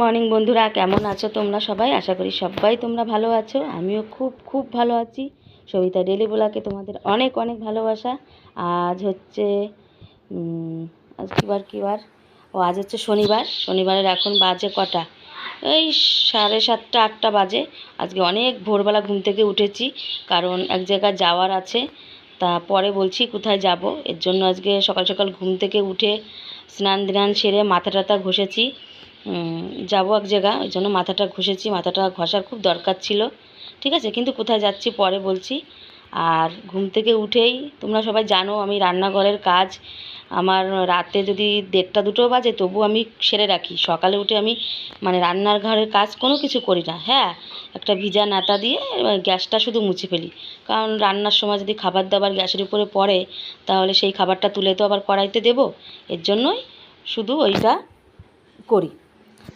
Morning বন্ধুরা, কেমন আছো তোমরা সবাই? আশা করি সবাই তোমরা ভালো আছো। আমিও খুব খুব ভালো আছি। সবিতা ডেলি বোলাকে তোমাদের অনেক অনেক ভালোবাসা। আজ হচ্ছে আজ কিবার কিবার ও, আজ হচ্ছে শনিবার। শনিবারের এখন বাজে কটা? এই সাড়ে সাতটা, আটটা বাজে। আজকে অনেক ভোরবেলা ঘুম থেকে উঠেছি, কারণ এক জায়গায় যাওয়ার আছে। তা পরে বলছি কোথায় যাব? এর জন্য আজকে সকাল সকাল ঘুম থেকে উঠে স্নান ধ্যান সেরে মাথা টাথা ঘষেছি। যাব এক জায়গা, ওই জন্য মাথাটা ঘষেছি, মাথাটা ঘষার খুব দরকার ছিল। ঠিক আছে, কিন্তু কোথায় যাচ্ছি পরে বলছি। আর ঘুম থেকে উঠেই তোমরা সবাই জানো আমি রান্নাঘরের কাজ। আমার রাতে যদি দেড়টা দুটো বাজে তবু আমি সেরে রাখি। সকালে উঠে আমি মানে রান্নার ঘরের কাজ কোনো কিছু করি না হ্যাঁ? একটা ভিজা নাতা দিয়ে গ্যাসটা শুধু মুছে ফেলি। কারণ রান্নার সময় যদি খাবার দাবার গ্যাসের উপরে পড়ে, তাহলে সেই খাবারটা তুলে তো আবার কড়াইতে দেবো। এর জন্যই শুধু ওইটা করি।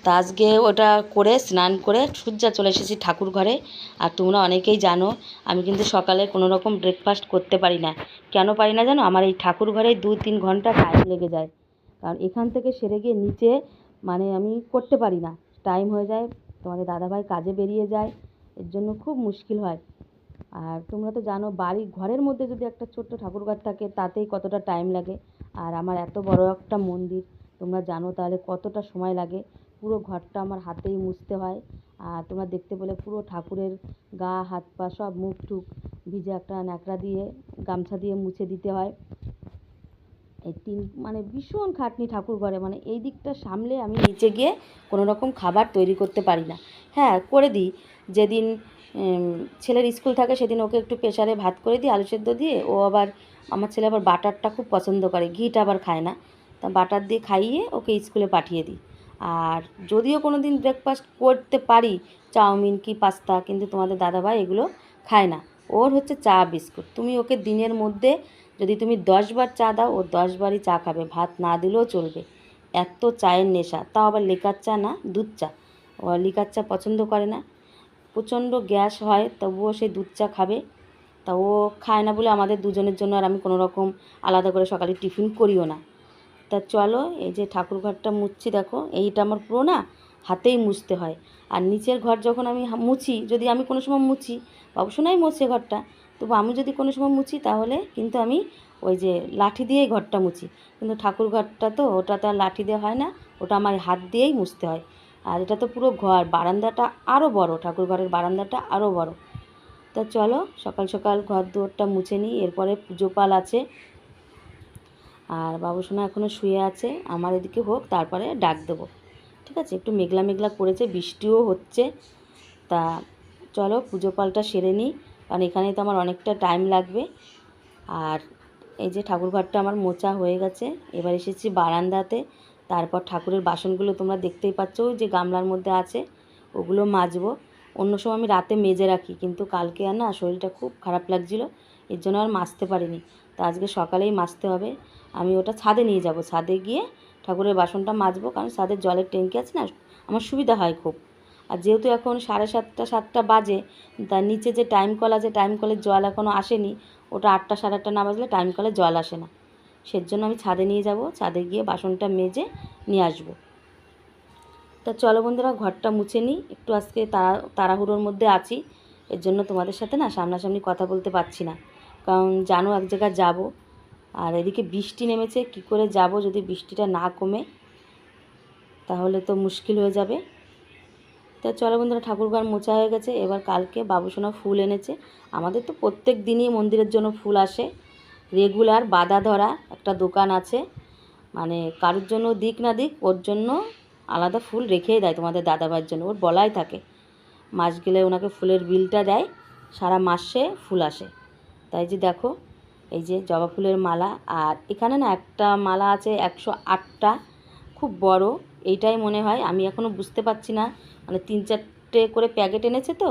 তা আজকে ওটা করে স্নান করে সূর্যা চলে এসেছি ঠাকুর ঘরে। আর তোমরা অনেকেই জানো, আমি কিন্তু সকালে কোনো রকম ব্রেকফাস্ট করতে পারি না। কেন পারি না জানো? আমার এই ঠাকুর ঘরে দু তিন ঘণ্টা টাইম লেগে যায়। কারণ এখান থেকে সেরে গিয়ে নিচে মানে আমি করতে পারি না। টাইম হয়ে যায়, তোমাদের দাদাভাই কাজে বেরিয়ে যায়, এর জন্য খুব মুশকিল হয়। আর তোমরা তো জানো, বাড়ি ঘরের মধ্যে যদি একটা ছোট্ট ঠাকুরঘর থাকে, তাতেই কতটা টাইম লাগে। আর আমার এত বড় একটা মন্দির, তোমরা জানো তাহলে কতটা সময় লাগে। পুরো ঘরটা আমার হাতেই মুছতে হয়। আর তোমরা দেখতে পেলে পুরো ঠাকুরের গা, হাত পা সব মুখ টুক ভিজে একটা ন্যাকড়া দিয়ে, গামছা দিয়ে মুছে দিতে হয়। এই তিন মানে ভীষণ খাটনি ঠাকুর ঘরে। মানে এই দিকটা সামলে আমি নিচে গিয়ে কোনো রকম খাবার তৈরি করতে পারি না। হ্যাঁ করে দিই। যেদিন ছেলের স্কুল থাকে সেদিন ওকে একটু প্রেশারে ভাত করে দিই, আলু সেদ্ধ দিয়ে। ও আবার, আমার ছেলে আবার বাটারটা খুব পছন্দ করে। ঘিটা আবার খায় না। তা বাটার দিয়ে খাইয়ে ওকে স্কুলে পাঠিয়ে দিই। আর যদিও কোনো দিন ব্রেকফাস্ট করতে পারি, চাউমিন কি পাস্তা কিন্তু তোমাদের দাদাভাই এগুলো খায় না। ওর হচ্ছে চা, বিস্কুট। তুমি ওকে দিনের মধ্যে যদি তুমি দশবার চা দাও, ও দশবারই চা খাবে। ভাত না দিলেও চলবে। এত চায়ের নেশা। তাও আবার লিকার চা না, দুধ চা। ও লিকার চা পছন্দ করে না। প্রচণ্ড গ্যাস হয়, তবুও সে দুধ চা খাবে। তা ও খায় না বলে আমাদের দুজনের জন্য আর আমি কোনো রকম আলাদা করে সকালে টিফিন করিও না। তা চলো, এই যে ঠাকুর ঘরটা মুছছি দেখো, এইটা আমার পুরো না হাতেই মুছতে হয়। আর নিচের ঘর যখন আমি মুছি, যদি আমি কোনো সময় মুছি বাবুসোনাই মোছে ঘরটা, তবু আমি যদি কোনো সময় মুছি তাহলে কিন্তু আমি ওই যে লাঠি দিয়েই ঘরটা মুছি। কিন্তু ঠাকুর ঘরটা তো, ওটা তো আর লাঠি দিয়ে হয় না, ওটা আমার হাত দিয়েই মুছতে হয়। আর এটা তো পুরো ঘর, বারান্দাটা আরও বড়, ঠাকুর ঘরের বারান্দাটা আরও বড়। তা চলো, সকাল সকাল ঘর দুয়ারটা মুছে নিই, এরপরে পুজো পাল আছে। আর বাবুসোনা এখনও শুয়ে আছে, আমার এদিকে হোক, তারপরে ডাক দেবো। ঠিক আছে? একটু মেঘলা মেঘলা করেছে, বৃষ্টিও হচ্ছে। তা চলো, পুজো পালটা সেরে নিই, কারণ এখানে তো আমার অনেকটা টাইম লাগবে। আর এই যে ঠাকুরঘরটা আমার মোচা হয়ে গেছে, এবার এসেছি বারান্দাতে। তারপর ঠাকুরের বাসনগুলো তোমরা দেখতেই পাচ্ছ, ওই যে গামলার মধ্যে আছে, ওগুলো মাজবো। অন্য সময় আমি রাতে মেজে রাখি, কিন্তু কালকে আর না শরীরটা খুব খারাপ লাগছিল, এর জন্য আর মাজতে পারিনি। তা আজকে সকালেই মাজতে হবে। আমি ওটা ছাদে নিয়ে যাব। ছাদে গিয়ে ঠাকুরের বাসনটা মাজবো, কারণ ছাদের জলের ট্যাঙ্কি আছে না, আমার সুবিধা হয় খুব। আর যেহেতু এখন সাড়ে সাতটা সাতটা বাজে, তার নিচে যে টাইম কল আছে টাইম কলের জল এখনও আসেনি, ওটা আটটা, সাড়ে আটটা না বাজলে টাইম কলে জল আসে না। সেজন্য আমি ছাদে নিয়ে যাব, ছাদে গিয়ে বাসনটা মেজে নিয়ে আসব। তা চলো বন্ধুরা, ঘরটা মুছে নিই। একটু আজকে তাড়া তাড়াহুড়োর মধ্যে আছি, এর জন্য তোমাদের সাথে না সামনাসামনি কথা বলতে পারছি না। কারণ জানো এক জায়গায় যাব আর এদিকে বৃষ্টি নেমেছে, কি করে যাব যদি বৃষ্টিটা না কমে? তাহলে তো মুশকিল হয়ে যাবে। তা চলো বন্ধুরা ঠাকুরঘর মোছা হয়ে গেছে। এবার কালকে বাবুসোনা ফুল এনেছে। আমাদের তো প্রত্যেক দিনই মন্দিরের জন্য ফুল আসে। রেগুলার বাধা ধরা একটা দোকান আছে। মানে কারোর জন্য দিক না দিক, ওর জন্য আলাদা ফুল রেখেই দেয় তোমাদের দাদাভাইয়ের জন্য। ওর বলাই থাকে। মাস গেলে ওনাকে ফুলের বিলটা দেয়। সারা মাসে ফুল আসে। তাই যে দেখো এই যে জবা ফুলের মালা, আর এখানে না একটা মালা আছে একশো আটটা, খুব বড়, এইটাই মনে হয়, আমি এখনও বুঝতে পারছি না মানে তিন চারটে করে প্যাকেট এনেছে তো,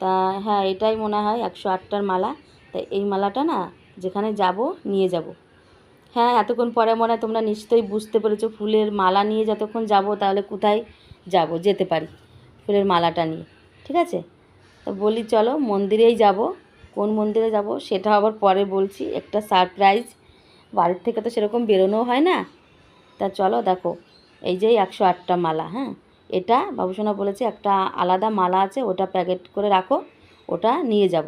তা হ্যাঁ এটাই মনে হয় একশো আটটার মালা, তা এই মালাটা না যেখানে যাব নিয়ে যাব। হ্যাঁ এতক্ষণ পরে মনে হয় তোমরা নিশ্চয়ই বুঝতে পেরেছ ফুলের মালা নিয়ে যতক্ষণ যাব তাহলে কোথায় যাব, যেতে পারি ফুলের মালাটা নিয়ে, ঠিক আছে? তো বলি চলো, মন্দিরেই যাব কোন মন্দিরে যাব সেটা আবার পরে বলছি। একটা সারপ্রাইজ বাড়ির থেকে তো সেরকম বেরোনোও হয় না। তা চলো দেখো, এই যে একশো আটটা মালা হ্যাঁ? এটা বাবুসোনা বলেছে একটা আলাদা মালা আছে, ওটা প্যাকেট করে রাখো, ওটা নিয়ে যাব।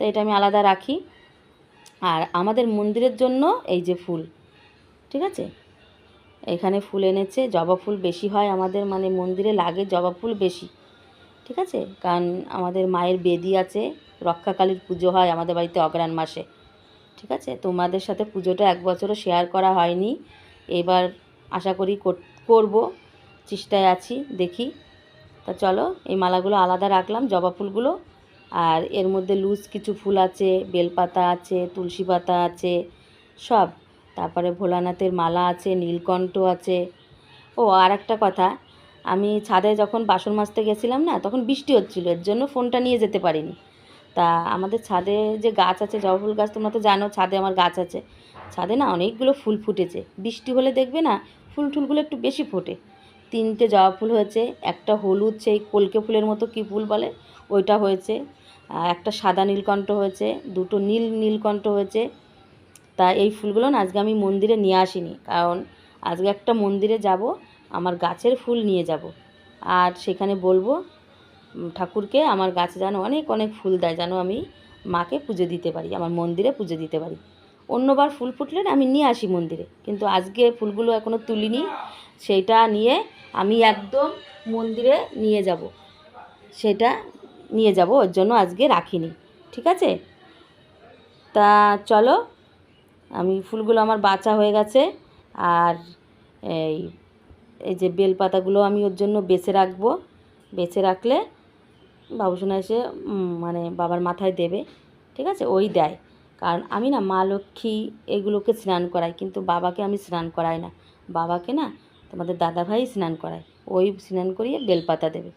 তো এটা আমি আলাদা রাখি। আর আমাদের মন্দিরের জন্য এই যে ফুল, ঠিক আছে? এখানে ফুল এনেছে, জবা ফুল বেশি হয় আমাদের মানে মন্দিরে লাগে জবা ফুল বেশি, ঠিক আছে? কারণ আমাদের মায়ের বেদি আছে রক্ষাকালীর পুজো হয় আমাদের বাড়িতে অগ্রাণ মাসে। ঠিক আছে? তোমাদের সাথে পুজোটা এক বছরও শেয়ার করা হয়নি। এবার আশা করি কর- করব, চেষ্টায় আছি, দেখি। তা চলো, এই মালাগুলো আলাদা রাখলাম, জবা ফুলগুলো। আর এর মধ্যে লুজ কিছু ফুল আছে, বেলপাতা আছে, তুলসী পাতা আছে, সব। তারপরে ভোলানাথের মালা আছে, নীলকণ্ঠ আছে। ও, আর একটা কথা, আমি ছাদে যখন বাসন মাজতে গেছিলাম না, তখন বৃষ্টি হচ্ছিল, এর জন্য ফোনটা নিয়ে যেতে পারিনি। তা আমাদের ছাদে যে গাছ আছে, জবা ফুল গাছ, তোমরা তো জানো ছাদে আমার গাছ আছে। ছাদে না অনেকগুলো ফুল ফুটেছে। বৃষ্টি হলে দেখবে না ফুল টুলগুলো একটু বেশি ফোটে। তিনটে জবা ফুল হয়েছে, একটা হলুদ, সেই কলকে ফুলের মতো কী ফুল বলে? ওইটা হয়েছে। একটা সাদা নীলকণ্ঠ হয়েছে, দুটো নীল নীলকণ্ঠ হয়েছে। তা এই ফুলগুলো না আজকে আমি মন্দিরে নিয়ে আসিনি। কারণ আজকে একটা মন্দিরে যাব, আমার গাছের ফুল নিয়ে যাব। আর সেখানে বলব ঠাকুরকে আমার গাছে যেন অনেক অনেক ফুল দেয়, যেন আমি মাকে পুজো দিতে পারি, আমার মন্দিরে পুজো দিতে পারি। অন্যবার ফুল ফুটলে আমি নিয়ে আসি মন্দিরে, কিন্তু আজকে ফুলগুলো এখনও তুলিনি। সেইটা নিয়ে আমি একদম মন্দিরে নিয়ে যাব। সেটা নিয়ে যাব, ওর জন্য আজকে রাখিনি। ঠিক আছে? তা চলো, আমি ফুলগুলো আমার বাঁচা হয়ে গেছে, আর এই এই যে বেলপাতাগুলো আমি ওর জন্য বেছে রাখব। বেছে রাখলে বাবুসোনা এসে মানে বাবার মাথায় দেবে, ঠিক আছে? ওই দেয়। কারণ আমি না মা লক্ষ্মী এগুলোকে স্নান করাই, কিন্তু বাবাকে আমি স্নান করাই না। বাবাকে না তোমাদের দাদাভাই স্নান করায়। ওই স্নান করিয়ে বেলপাতা দেবে।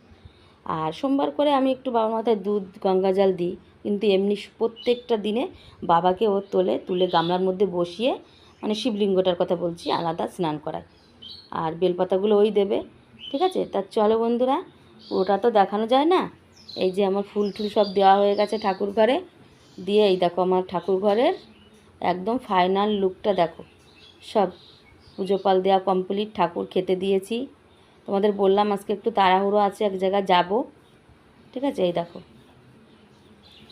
আর সোমবার করে আমি একটু বাবার মাথায় দুধ, গঙ্গা জল দিই। কিন্তু এমনি প্রত্যেকটা দিনে বাবাকে ও তোলে, তুলে গামলার মধ্যে বসিয়ে মানে শিবলিঙ্গটার কথা বলছি, আলাদা স্নান করায়। আর বেলপাতাগুলো ওই দেবে, ঠিক আছে? তা চলো বন্ধুরা, ওটা তো দেখানো যায় না। এই যে আমার ফুল টুল সব দেওয়া হয়ে গেছে ঠাকুর ঘরে। দিয়ে এই দেখো আমার ঠাকুর ঘরের একদম ফাইনাল লুকটা দেখো। সব পুজো পাল দেওয়া কমপ্লিট ঠাকুর খেতে দিয়েছি। তোমাদের বললাম আজকে একটু তাড়াহুড়ো আছে, এক জায়গায় যাব। ঠিক আছে? এই দেখো।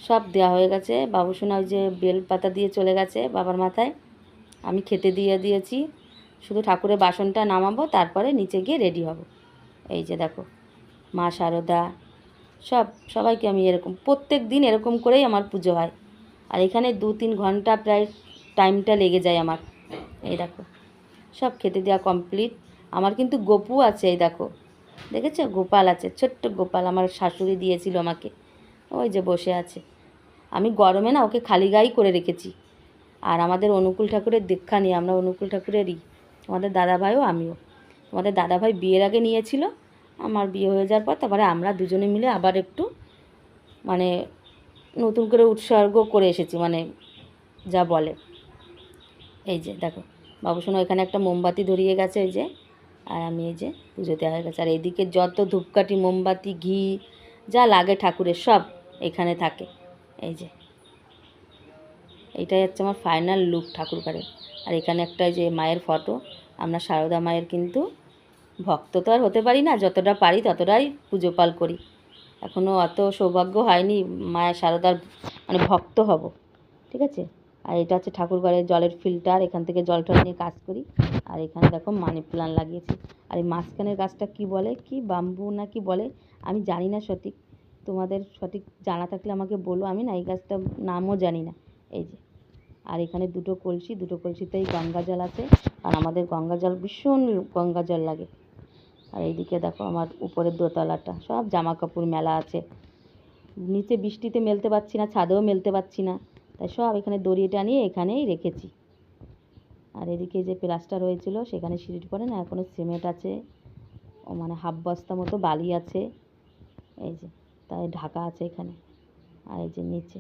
সব দেওয়া হয়ে গেছে। বাবুসোনা ওই যে বেল পাতা দিয়ে চলে গেছে বাবার মাথায়। আমি খেতে দিয়ে দিয়েছি। শুধু ঠাকুরের বাসনটা নামাবো, তারপরে নিচে গিয়ে রেডি হব। এই যে দেখো, মা শারদা সব, সবাইকে আমি এরকম, প্রত্যেক দিন এরকম করেই আমার পুজো হয়। আর এখানে দু তিন ঘণ্টা প্রায় টাইমটা লেগে যায় আমার। এই দেখো, সব খেতে দেওয়া কমপ্লিট আমার কিন্তু গোপু আছে, এই দেখো। দেখেছ? গোপাল আছে, ছোট্ট গোপাল আমার শাশুড়ি দিয়েছিল আমাকে। ওই যে বসে আছে। আমি গরমে না ওকে খালি গাই করে রেখেছি। আর আমাদের অনুকূল ঠাকুরের দীক্ষা নিয়ে, আমরা অনুকূল ঠাকুরেরই, আমাদের দাদাভাইও আমিও। আমাদের দাদাভাই বিয়ের আগে নিয়েছিল আমার বিয়ে হয়ে যাওয়ার পর তারপরে আমরা দুজনে মিলে আবার একটু মানে নতুন করে উৎসর্গ করে এসেছি মানে যা বলে। এই যে, দেখো বাবুসোনা এখানে একটা মোমবাতি ধরিয়ে গেছে, এই যে, আর আমি এই যে পুজো দেওয়া হয়ে গেছে। আর এইদিকে যত ধূপকাঠি, মোমবাতি, ঘি, যা লাগে ঠাকুরের সব এখানে থাকে। এই যে এইটাই হচ্ছে আমার ফাইনাল লুক ঠাকুর আর এখানে একটা যে মায়ের ফটো আমরা সারদা মায়ের কিন্তু ভক্ত তো আর হতে পারি না, যতটা পারি ততটাই পুজো পাল করি। এখনও অত সৌভাগ্য হয়নি মায়ের সারদার মানে ভক্ত হব, ঠিক আছে? আর এটা হচ্ছে ঠাকুর ঘরের জলের ফিল্টার এখান থেকে জল টল নিয়ে কাজ করি। আর এখানে দেখো মানি প্লান লাগিয়েছি। আর এই মাঝখানের গাছটা কি বলে? কি বাম্বু না কি বলে? আমি জানি না সঠিক। তোমাদের সঠিক জানা থাকলে আমাকে বলো, আমি না এই গাছটার নামও জানি না। এই যে। আর এখানে দুটো কলসি, দুটো কলসিতেই গঙ্গা জল আছে। আর আমাদের গঙ্গা জল ভীষণ গঙ্গা জল লাগে। আর এইদিকে দেখো আমার উপরের দোতলাটা, সব জামা কাপড় মেলা আছে। নিচে বৃষ্টিতে মেলতে পারছি না, ছাদেও মেলতে পারছি না। তাই সব এখানে দড়ি টানিয়ে এখানেই রেখেছি। আর এদিকে যে প্লাস্টার হয়েছিল, সেখানে সিঁড়ির পরে না এখনও সিমেন্ট আছে। ও মানে হাফ বস্তা মতো বালি আছে। এই যে, তাই ঢাকা আছে এখানে। আর এই যে নিচে।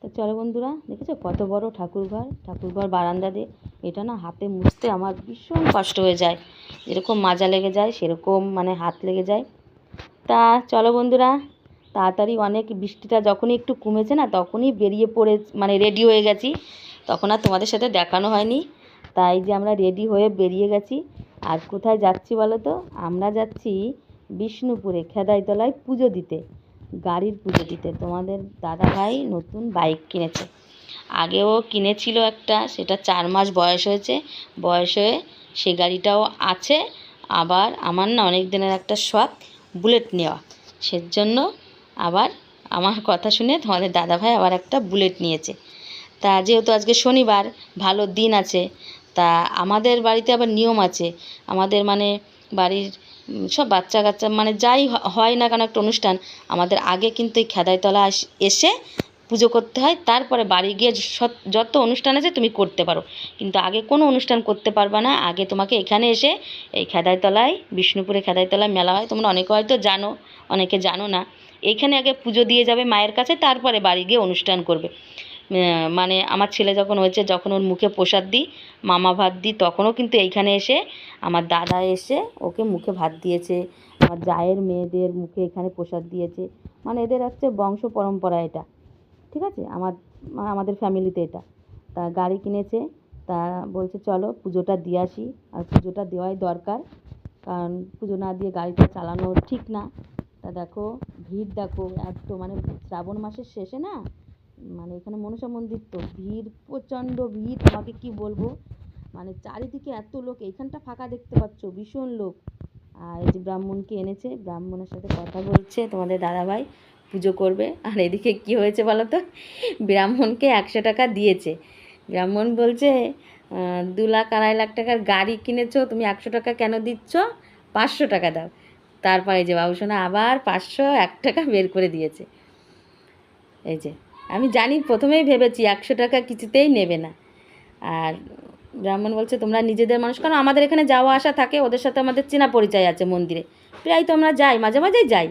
তো চলো বন্ধুরা, দেখেছ কত বড় ঠাকুর ঘর ঠাকুর ঘর বারান্দা দিয়ে এটা না হাতে মুছতে আমার ভীষণ কষ্ট হয়ে যায়। যেরকম মাজা লেগে যায়, সেরকম মানে হাত লেগে যায়। তা চলো বন্ধুরা, তাড়াতাড়ি অনেক বৃষ্টিটা যখনই একটু কমেছে না, তখনই বেরিয়ে পড়ে মানে রেডি হয়ে গেছি। তখন আর তোমাদের সাথে দেখানো হয়নি। তাই যে আমরা রেডি হয়ে বেরিয়ে গেছি। আর কোথায় যাচ্ছি বলো তো? আমরা যাচ্ছি বিষ্ণুপুরে খেদাইতলায় পুজো দিতে, গাড়ির পুজো দিতে। তোমাদের দাদা ভাই নতুন বাইক কিনেছে। আগেও কিনেছিল একটা, সেটা চার মাস বয়স হয়েছে। বয়স হয়ে সে গাড়িটাও আছে, আবার আমার না অনেক দিনের একটা শখ, বুলেট নেওয়া। সেজন্য আবার আমার কথা শুনে তোমাদের দাদাভাই আবার একটা বুলেট নিয়েছে। তা যেহেতু আজকে শনিবার, ভালো দিন আছে, তা আমাদের বাড়িতে আবার নিয়ম আছে। আমাদের মানে বাড়ির সব বাচ্চা কাচ্চা মানে যাই হয় না কেন একটা অনুষ্ঠান, আমাদের আগে কিন্তু এই খেদাইতলা এসে পুজো করতে হয়, তারপরে বাড়ি গিয়ে যত অনুষ্ঠান আছে তুমি করতে পারো। কিন্তু আগে কোনো অনুষ্ঠান করতে পারবে না, আগে তোমাকে এখানে এসে এই খেদাইতলায়, বিষ্ণুপুরে খেদাইতলায় মেলা হয়। তোমরা অনেকে হয়তো জানো, অনেকে জানো না। এইখানে আগে পুজো দিয়ে যাবে মায়ের কাছে, তারপরে বাড়ি গিয়ে অনুষ্ঠান করবে। মানে আমার ছেলে যখন হয়েছে, যখন ওর মুখে প্রসাদ দিই, মামা ভাত দিই, তখনও কিন্তু এইখানে এসে আমার দাদা এসে ওকে মুখে ভাত দিয়েছে। আমার জায়ের মেয়েদের মুখে এখানে প্রসাদ দিয়েছে। মানে এদের হচ্ছে বংশ পরম্পরা এটা। ঠিক আছে? আমার, আমাদের ফ্যামিলিতে এটা। তা গাড়ি কিনেছে, তা বলছে, চলো পুজোটা দিয়ে আসি। আর পুজোটা দেওয়াই দরকার, কারণ পুজো না দিয়ে গাড়িটা চালানো ঠিক না। তা দেখো, ভিড় দেখো, এত মানে শ্রাবণ মাসের শেষে না মানে এখানে মনসা মন্দির তো ভিড়, প্রচণ্ড ভিড়, তোমাকে কি বলব? মানে চারিদিকে এত লোক, এইখানটা ফাঁকা দেখতে পাচ্ছ, ভীষণ লোক। আর এই যে ব্রাহ্মণকে এনেছে, ব্রাহ্মণের সাথে কথা বলছে তোমাদের দাদাভাই। পুজো করবে। আর এদিকে কি হয়েছে বলো তো? ব্রাহ্মণকে একশো টাকা দিয়েছে। ব্রাহ্মণ বলছে দু লাখ আড়াই লাখ টাকার গাড়ি কিনেছো, তুমি একশো টাকা কেন দিচ্ছ? পাঁচশো টাকা দাও। তারপরে যে বাবুসোনা আবার পাঁচশো, এক টাকা বের করে দিয়েছে। এই যে, আমি জানি, প্রথমেই ভেবেছি একশো টাকা কিছুতেই নেবে না। আর ব্রাহ্মণ বলছে, তোমরা নিজেদের মানুষ, কারণ আমাদের এখানে যাওয়া আসা থাকে, ওদের সাথে আমাদের চেনা পরিচয় আছে মন্দিরে। প্রায় তো আমরা যাই, মাঝে মাঝেই যাই।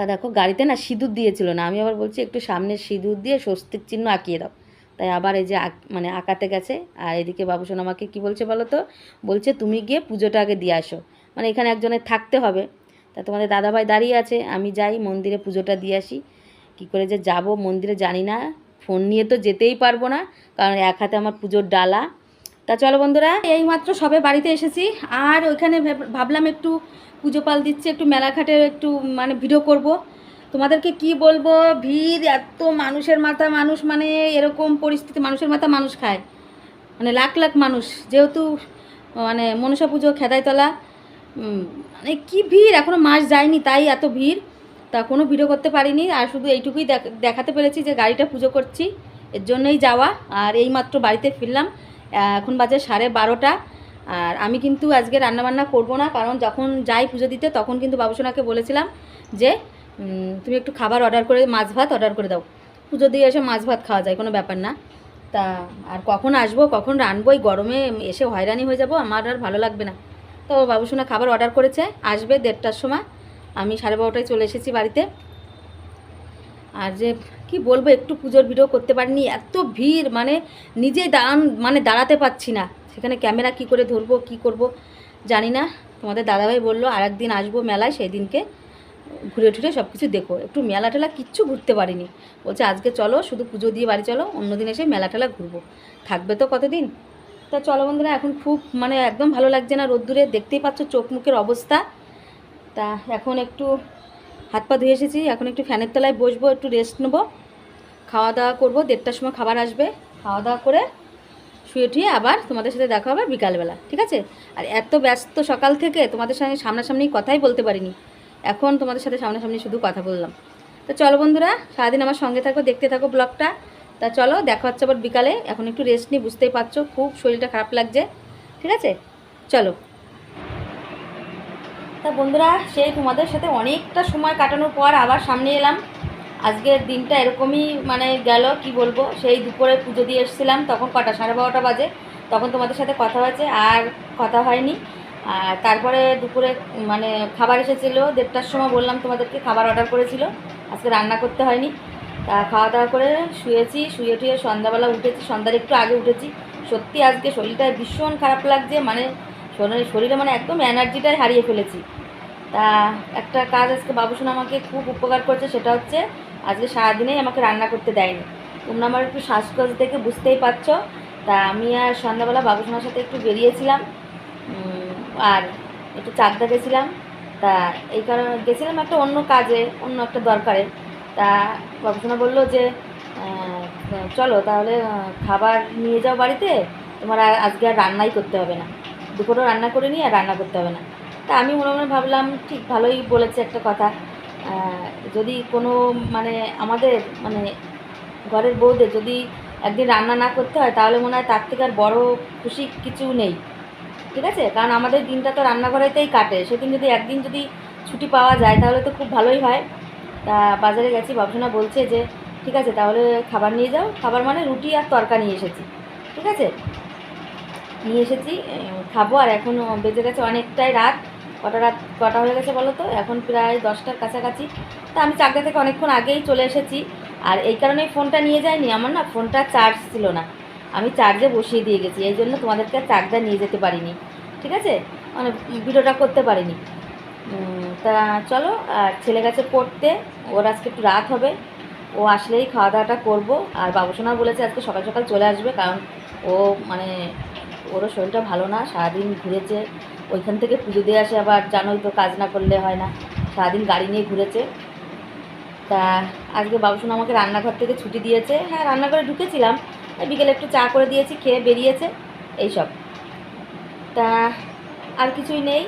তা দেখো, গাড়িতে না সিঁদুর দিয়েছিল না। আমি আবার বলছি, একটু সামনে সিঁদুর দিয়ে স্বস্তির চিহ্ন আঁকিয়ে দাও। তাই আবার এই যে মানে আঁকাতে গেছে। আর এদিকে বাবুসোন আমাকে কি বলছে বলো তো? বলছে, তুমি গিয়ে পুজোটা আগে দিয়ে আসো। মানে এখানে একজনের থাকতে হবে। তা তোমাদের দাদাভাই দাঁড়িয়ে আছে। আমি যাই, মন্দিরে পুজোটা দিয়ে আসি। কী করে যে যাব মন্দিরে জানি না। ফোন নিয়ে তো যেতেই পারব না, কারণ এক হাতে আমার পুজোর ডালা। তা চলো বন্ধুরা এই মাত্র সবে বাড়িতে এসেছি। আর ওইখানে ভেব- ভাবলাম একটু পুজো পাল দিচ্ছে, একটু মেলাঘাটে একটু মানে ভিডিও করব। তোমাদেরকে কি বলব? ভিড়, এত মানুষের মাথা, মানুষ মানে এরকম পরিস্থিতি, মানুষের মাথা মানুষ খায়। মানে লাখ লাখ মানুষ, যেহেতু মানে মনসা পুজো খেদাইতলা মানে কি ভিড়? এখনও মাস যায়নি, তাই এত ভিড়। তা কোনো ভিডিও করতে পারিনি, আর শুধু এইটুকুই দেখ- দেখাতে পেরেছি যে গাড়িটা পুজো করছি, এর জন্যই যাওয়া। আর এইমাত্র বাড়িতে ফিরলাম এখন বাজে সাড়ে বারোটা। আর আমি কিন্তু আজকে রান্নাবান্না করব না, কারণ যখন যাই পুজো দিতে তখন কিন্তু বাবুসোনাকে বলেছিলাম যে তুমি একটু খাবার অর্ডার করে, মাছ ভাত অর্ডার করে দাও। পুজো দিয়ে এসে মাছ ভাত খাওয়া যায়, কোনো ব্যাপার না। তা, আর কখন আসব, কখন রানবো গরমে এসে হয়রানি হয়ে যাব, আমার আর ভালো লাগবে না। তো বাবুসোনা খাবার অর্ডার করেছে, আসবে দেড়টার সময়। আমি সাড়ে বারোটায় চলে এসেছি বাড়িতে। আর যে, কি বলব, একটু পুজোর ভিডিও করতে পারিনি, এত ভিড় মানে নিজেই দাঁড়ান মানে দাঁড়াতে পারছি না। সেখানে ক্যামেরা কি করে ধরবো, কি করব জানি না। তোমাদের দাদাভাই বলল আর একদিন আসব মেলায় সেই দিনকে ঘুরে টুরে সব কিছু দেখো। একটু মেলা টেলা কিচ্ছু ঘুরতে পারিনি। বলছে, আজকে চলো, শুধু পুজো দিয়ে বাড়ি চলো, অন্যদিন এসে মেলা টেলা ঘুরবো। থাকবে তো কতদিন? তা চলো বন্ধুরা, এখন খুব মানে একদম ভালো লাগছে না রোদ্দুরে। দেখতেই পাচ্ছ চোখ মুখের অবস্থা। তা এখন একটু হাত পা ধুয়ে এসেছি। এখন একটু ফ্যানের তলায় বসবো, একটু রেস্ট নেব। খাওয়া দাওয়া করব, দেড়টার সময় খাবার আসবে। খাওয়া দাওয়া করে শুয়ে টুয়ে আবার তোমাদের সাথে দেখা হবে বিকালবেলা, ঠিক আছে? আর এত ব্যস্ত সকাল থেকে তোমাদের সঙ্গে সামনাসামনি কথাই বলতে পারিনি। এখন তোমাদের সাথে সামনাসামনি শুধু কথা বললাম। তো চলো বন্ধুরা, সারাদিন আমার সঙ্গে থাকো, দেখতে থাকো ব্লগটা। তা চলো, দেখা হচ্ছে আবার বিকালে। এখন একটু রেস্ট নিই, বুঝতেই পারছ, খুব শরীরটা খারাপ লাগছে, ঠিক আছে? চলো। তা বন্ধুরা, সেই তোমাদের সাথে অনেকটা সময় কাটানোর পর আবার সামনে এলাম। আজকের দিনটা এরকমই মানে গেল, কি বলব? সেই দুপুরে পুজো দিয়ে এসেছিলাম, তখন কটা, সাড়ে বারোটা বাজে। তখন তোমাদের সাথে কথা হয়েছে, আর কথা হয়নি। আর তারপরে দুপুরে মানে খাবার এসেছিল, দেড়টার সময় বললাম তোমাদেরকে, খাবার অর্ডার করেছিল। আজকে রান্না করতে হয়নি। তা খাওয়া দাওয়া করে শুয়েছি, শুয়ে টুয়ে সন্ধ্যাবেলা উঠেছি, সন্ধ্যার একটু আগে উঠেছি। সত্যি আজকে শরীরটা ভীষণ খারাপ লাগছে মানে শরীরে শরীরে মানে একদম এনার্জিটাই হারিয়ে ফেলেছি। তা একটা কাজ আজকে বাবুসোন আমাকে খুব উপকার করছে, সেটা হচ্ছে আজকে সারাদিনেই আমাকে রান্না করতে দেয়নি। তোমরা আমার একটু শ্বাসকষ্ট দেখে বুঝতেই পারছ। তা আমি আর সন্ধ্যাবেলা বাবুসোনার সাথে একটু বেরিয়েছিলাম আর একটু চাকদা গেছিলাম। তা এই কারণে গেছিলাম একটা অন্য কাজে, অন্য একটা দরকারে। তা বাবুসোনা বলল যে চলো তাহলে খাবার নিয়ে যাও বাড়িতে। তোমার আজকে আর রান্নাই করতে হবে না। দুপুরও রান্না করে নিয়ে আর রান্না করতে হবে না। তা আমি মনে মনে ভাবলাম, ঠিক ভালোই বলেছে একটা কথা। যদি কোনো মানে আমাদের মানে ঘরের বউদের যদি একদিন রান্না না করতে হয়, তাহলে মনে হয় তার থেকে আর বড় খুশি কিছু নেই। ঠিক আছে? কারণ আমাদের দিনটা তো রান্নাঘরেতেই কাটে। সেদিন যদি একদিন যদি ছুটি পাওয়া যায়, তাহলে তো খুব ভালোই হয়। তা বাজারে গেছি, বাবুসোনা বলছে যে, ঠিক আছে, তাহলে খাবার নিয়ে যাও। খাবার মানে রুটি আর তরকা নিয়ে এসেছি। ঠিক আছে? নিয়ে এসেছি খাব। আর এখন বেজে গেছে অনেকটাই রাত। কটা রাত, কটা হয়ে গেছে বলো তো? এখন প্রায় দশটার কাছাকাছি। তা আমি চাকদা থেকে অনেকক্ষণ আগেই চলে এসেছি। আর এই কারণেই ফোনটা নিয়ে যাইনি আমার না ফোনটা চার্জ ছিল না। আমি চার্জে বসিয়ে দিয়ে গেছি। এই জন্য তোমাদেরকে চাকদা নিয়ে যেতে পারিনি। ঠিক আছে? মানে ভিডিওটা করতে পারিনি। তা চলো, আর ছেলে গেছে পড়তে। ওর আজকে একটু রাত হবে। ও আসলেই খাওয়া দাওয়াটা করব। আর বাবুসোনা বলেছে আজকে সকাল সকাল চলে আসবে। কারণ ও মানে ওরও শরীরটা ভালো না। সারাদিন ঘুরেছে। ওইখান থেকে পুজো দিয়ে আসে আবার জানোই তো কাজ না করলে হয় না। সারাদিন গাড়ি নিয়ে ঘুরেছে। তা আজকে বাবুসোনা আমাকে রান্নাঘর থেকে ছুটি দিয়েছে। হ্যাঁ রান্নাঘরে ঢুকেছিলাম। বিকেলে একটু চা করে দিয়েছি, খেয়ে বেরিয়েছে। এইসব। তা আর কিছুই নেই।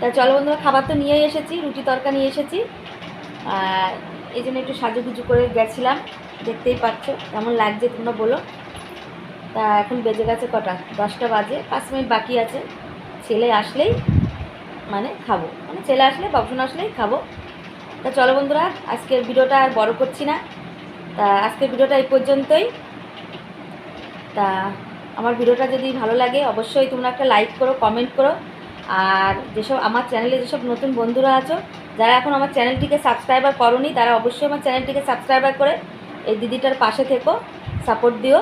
তা চলো বন্ধুরা, খাবার তো নিয়েই এসেছি, রুটি তরকা নিয়ে এসেছি। আর এই জন্য একটু সাজুগুজু করে গেছিলাম। দেখতেই পাচ্ছ, কেমন লাগছে তোমরা বলো। তা এখন বেজে গেছে কটা? দশটা বাজে, পাঁচ মিনিট বাকি আছে। ছেলে আসলেই মানে খাব। মানে ছেলে আসলে, বাবুসন আসলেই খাব। তা চলো বন্ধুরা, আজকের ভিডিওটা আর বড় করছি না। তা আজকের ভিডিওটা এই পর্যন্তই। তা আমার ভিডিওটা যদি ভালো লাগে, অবশ্যই তোমরা একটা লাইক করো কমেন্ট করো। আর যেসব আমার চ্যানেলে যেসব নতুন বন্ধুরা আছো, যারা এখন আমার চ্যানেলটিকে সাবস্ক্রাইবার করনি, তারা অবশ্যই আমার চ্যানেলটিকে সাবস্ক্রাইবার করে এই দিদিটার পাশে থেকো সাপোর্ট দিও।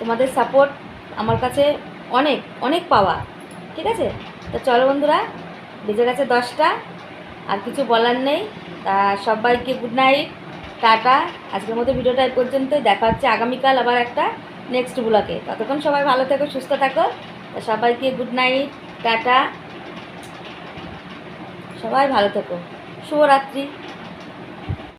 তোমাদের সাপোর্ট আমার কাছে অনেক অনেক পাওয়া। ঠিক আছে? তো চলো বন্ধুরা, বেজে গেছে দশটা, আর কিছু বলার নেই। তা সবাইকে গুড নাইট টাটা। আজকের মতো ভিডিওটা এই পর্যন্তই। দেখা হচ্ছে আগামীকাল আবার একটা নেক্সট ব্লকে ততক্ষণ সবাই ভালো থেকো, সুস্থ থাকো। তা সবাইকে গুড নাইট টাটা। সবাই ভালো থেকো। শুভরাত্রি।